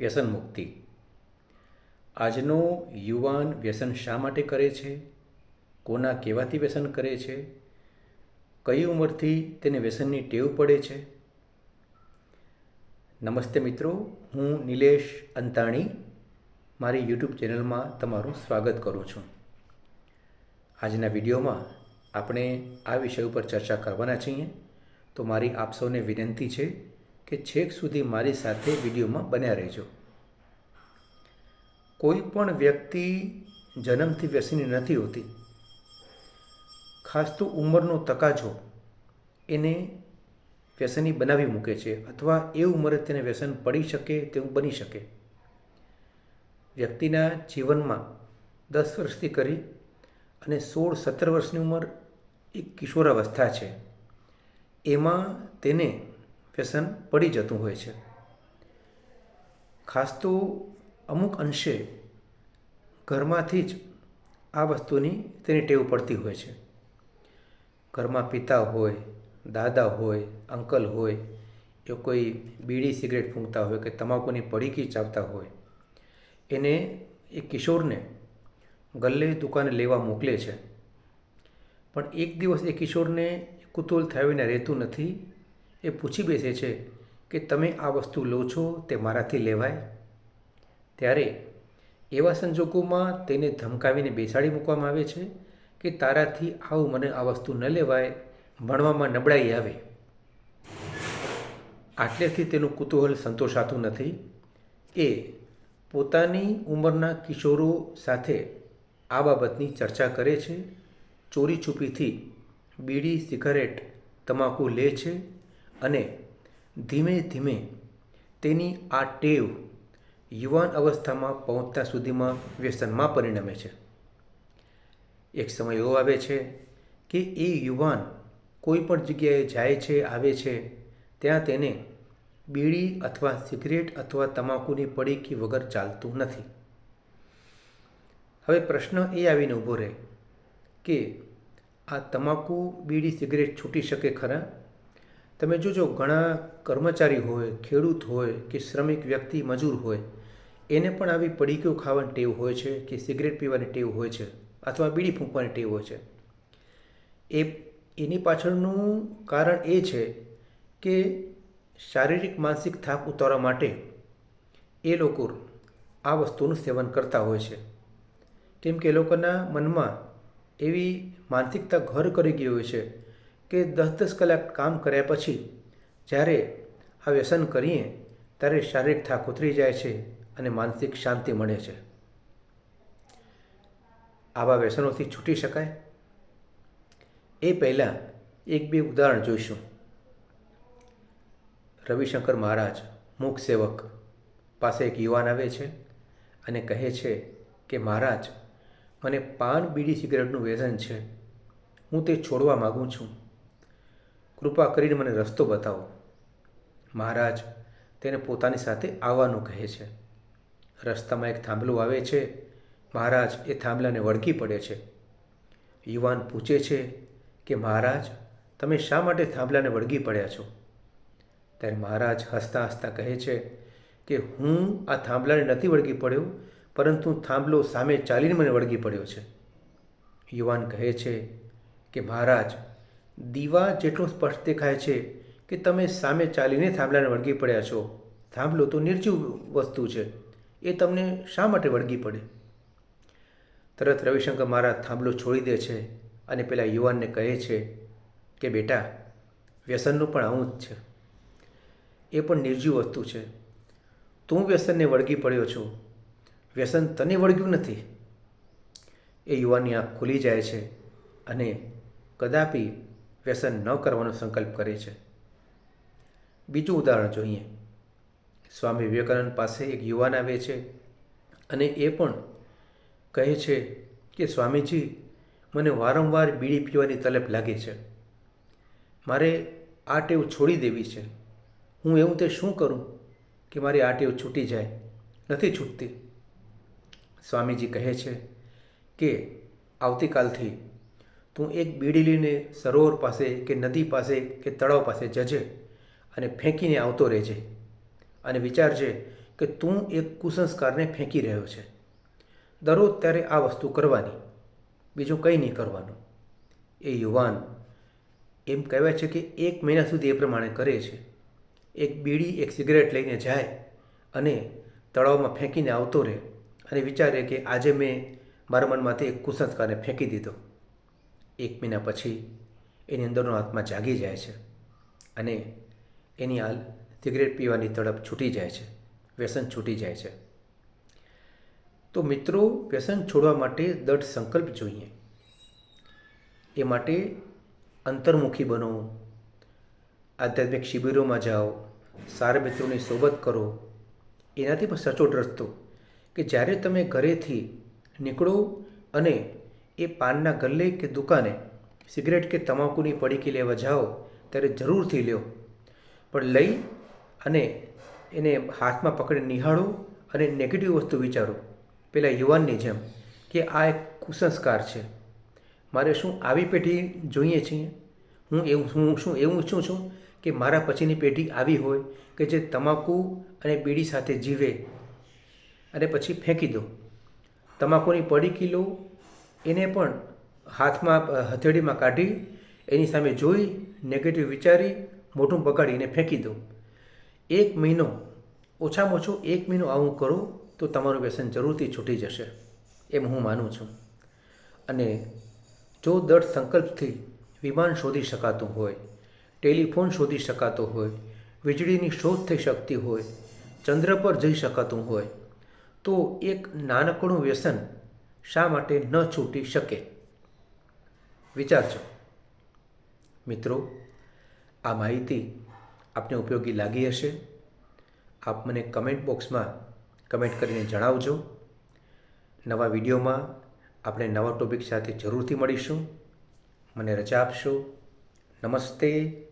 વ્યસન મુક્તિ. આજનો યુવાન વ્યસન શા માટે કરે છે? કોના કહેવાથી વ્યસન કરે છે? કઈ ઉંમરથી તેને વ્યસનની ટેવ પડે છે? નમસ્તે મિત્રો, હું નિલેશ અંતાણી. મારી યુટ્યુબ ચેનલમાં તમારું સ્વાગત કરું છું. આજના વિડીયોમાં આપણે આ વિષય ઉપર ચર્ચા કરવાના છીએ. તો મારી આપ સૌને વિનંતી છે કે છેક સુધી મારી સાથે વિડીયોમાં બન્યા રહેજો. કોઈ પણ વ્યક્તિ જન્મથી વ્યસની નથી હોતી. ખાસ તો ઉંમરનો તકાજો એને વ્યસની બનાવી મૂકે છે અથવા એ ઉંમરે તેને વ્યસન પડી શકે તેવું બની શકે. વ્યક્તિના જીવનમાં દસ વર્ષથી કરી અને સોળ સત્તર વર્ષની ઉંમર એક કિશોરાવસ્થા છે. એમાં તેને વ્યસન પડી જતું હોય છે. ખાસ તો અમુક અંશે ઘરમાંથી જ આ વસ્તુની તેની ટેવ પડતી હોય છે. ઘરમાં પિતા હોય, દાદા હોય, અંકલ હોય, એ કોઈ બીડી સિગરેટ ફૂંકતા હોય કે તમાકુની પડીકી ચાવતા હોય, એને એ કિશોરને ગલ્લે દુકાને લેવા મોકલે છે. પણ એક દિવસ એ કિશોરને કુતૂહલ થઈને રહેતું નથી એ પૂછી બેસે છે કે તમે આ વસ્તુ લો છો તે મારાથી લેવાય? ત્યારે એવા સંજોગોમાં તેને ધમકાવીને બેસાડી મૂકવામાં આવે છે કે તારાથી આવું મને આ વસ્તુ ન લેવાય, ભણવામાં નબળાઈ આવે. આટલેથી તેનું કુતૂહલ સંતોષાતું નથી. એ પોતાની ઉંમરના કિશોરો સાથે આ બાબતની ચર્ચા કરે છે. ચોરી છુપીથી બીડી, સિગારેટ, તમાકુ લે છે. અને ધીમે ધીમે તેની આ ટેવ યુવાન અવસ્થામાં પહોંચતા સુધીમાં વ્યસનમાં પરિણમે છે. એક સમય એવો આવે છે કે એ યુવાન કોઈ પણ જગ્યાએ જાય છે, આવે છે, ત્યાં તેને બીડી અથવા સિગરેટ અથવા તમાકુની પડીકી વગર ચાલતું નથી. હવે પ્રશ્ન એ આવીને ઊભો રહે કે આ તમાકુ, બીડી, સિગરેટ છૂટી શકે ખરા? તમે જોજો, ઘણા કર્મચારી હોય, ખેડૂત હોય કે શ્રમિક વ્યક્તિ, મજૂર હોય, એને પણ આવી પડીકીઓ ખાવાની ટેવ હોય છે કે સિગરેટ પીવાની ટેવ હોય છે અથવા બીડી ફૂંકવાની ટેવ હોય છે. એ, એની પાછળનું કારણ એ છે કે શારીરિક માનસિક થાક ઉતારવા માટે એ લોકો આ વસ્તુનું સેવન કરતા હોય છે. કેમ કે એ લોકોના મનમાં એવી માનસિકતા ઘર કરી ગઈ હોય છે કે દસ દસ કલાક કામ કર્યા પછી જ્યારે આ વ્યસન કરીએ, ત્યારે શારીરિક થાક ઉતરી જાય છે અને માનસિક શાંતિ મળે છે. આવા વ્યસનોથી છૂટી શકાય? એ પહેલાં એક બે ઉદાહરણ જોઈશું. રવિશંકર મહારાજ મૂક સેવક, પાસે એક યુવાન આવે છે અને કહે છે કે, મહારાજ, મને પાન, બીડી, સિગરેટનું વ્યસન છે. હું તે છોડવા માગું છું. કૃપા કરીને મને રસ્તો બતાવો. મહારાજ તેને પોતાની સાથે આવવાનું કહે છે. રસ્તામાં એક થાંભલું આવે છે. મહારાજ એ થાંભલાને વળગી પડે છે. યુવાન પૂછે છે કે, મહારાજ, તમે શા માટે થાંભલાને વળગી પડ્યા છો? ત્યારે મહારાજ હસતા હસતા કહે છે કે, હું આ થાંભલાને નથી વળગી પડ્યો, પરંતુ થાંભલો સામે ચાલીને મને વળગી પડ્યો છે. યુવાન કહે છે કે, મહારાજ દીવા જેટલો સ્પષ્ટ દેખાય છે કે તમે સામે ચાલીને થાંભલાને વળગી પડ્યા છો. થાંભલો તો નિર્જીવ વસ્તુ છે. એ તમને શા માટે વળગી પડે? તરત રવિશંકર મહારાજ થાંભલો છોડી દે છે અને પેલા યુવાનને કહે છે કે, બેટા, વ્યસનનું પણ આવું જ છે. એ પણ નિર્જીવ વસ્તુ છે. તું વ્યસનને વળગી પડ્યો છો. વ્યસન તને વળગ્યું નથી. એ યુવાનની આંખ ખુલી જાય છે અને કદાપી વ્યસન ન કરવાનો સંકલ્પ કરે છે. બીજું ઉદાહરણ જોઈએ. સ્વામી વિવેકાનંદ પાસે એક યુવાન આવે છે અને એ પણ કહે છે કે, સ્વામીજી, મને વારંવાર બીડી પીવાની તલબ લાગે છે. મારે આ ટેવ છોડી દેવી છે. હું એવું તે શું કરું કે મારી આ ટેવ છૂટી જાય? નથી છૂટતી. સ્વામીજી કહે છે કે, આવતીકાલથી તું એક બીડી લઈને સરોવર પાસે કે નદી પાસે કે તળાવ પાસે જજે અને ફેંકીને આવતો રહેજે અને વિચારજે કે તું એક કુસંસ્કારને ફેંકી રહ્યો છે. દરરોજ ત્યારે આ વસ્તુ કરવાની, બીજું કંઈ નહીં કરવાનું. એ યુવાન એમ કહેવાય છે કે એક મહિના સુધી એ પ્રમાણે કરે છે. એક બીડી એક સિગરેટ લઈને જાય અને તળાવમાં ફેંકીને આવતો રહે અને વિચારે કે આજે મેં મારા મનમાંથી એક કુસંસ્કારને ફેંકી દીધો. એક મહિના પછી એની અંદરનો આત્મા જાગી જાય છે અને એની હાલ સિગરેટ પીવાની તડપ છૂટી જાય છે, વ્યસન છૂટી જાય છે. તો મિત્રો, વ્યસન છોડવા માટે દૃઢ સંકલ્પ જોઈએ. એ માટે અંતર્મુખી બનો, આધ્યાત્મિક શિબિરોમાં જાઓ, સારા મિત્રોની સોબત કરો. એનાથી પણ સચોટ રસ્તો કે જ્યારે તમે ઘરેથી નીકળો અને એ પાનના ગલ્લે કે દુકાને સિગરેટ કે તમાકુની પડીકી લેવા જાઓ, ત્યારે જરૂરથી લ્યો. પણ લઈ અને એને હાથમાં પકડી નિહાળો અને નેગેટિવ વસ્તુ વિચારો. પેલા યુવાનની જેમ કે આ એક કુસંસ્કાર છે. મારે શું આવી પેઢી જોઈએ છીએ? હું એવું, હું શું, એવું ઈચ્છું છું કે મારા પછીની પેઢી આવી હોય કે જે તમાકુ અને બીડી સાથે જીવે અને પછી ફેંકી દો. તમાકુની પડીકી લો એને પણ હાથમાં હથેળીમાં કાઢી, એની સામે જોઈ નેગેટિવ વિચારી, મોઢું બગાડીને ફેંકી દો. એક મહિનો, ઓછામાં ઓછો એક મહિનો આવું કરો તો તમારું વ્યસન જરૂરથી છૂટી જશે, એમ હું માનું છું. અને જો દૃઢ સંકલ્પથી વિમાન શોધી શકાતું હોય, ટેલિફોન શોધી શકાતો હોય, વીજળીની શોધ થઈ શકતી હોય, ચંદ્ર પર જઈ શકાતું હોય, તો એક નાનકડું વ્યસન શા માટે ન છૂટી શકે? વિચારજો. મિત્રો, આ માહિતી આપને ઉપયોગી લાગી હશે? આપ મને કમેન્ટ બોક્સમાં કમેન્ટ કરીને જણાવજો. નવા વિડીયોમાં આપણે નવા ટોપિક સાથે જરૂરથી મળીશું. મને રજા આપશો. નમસ્તે.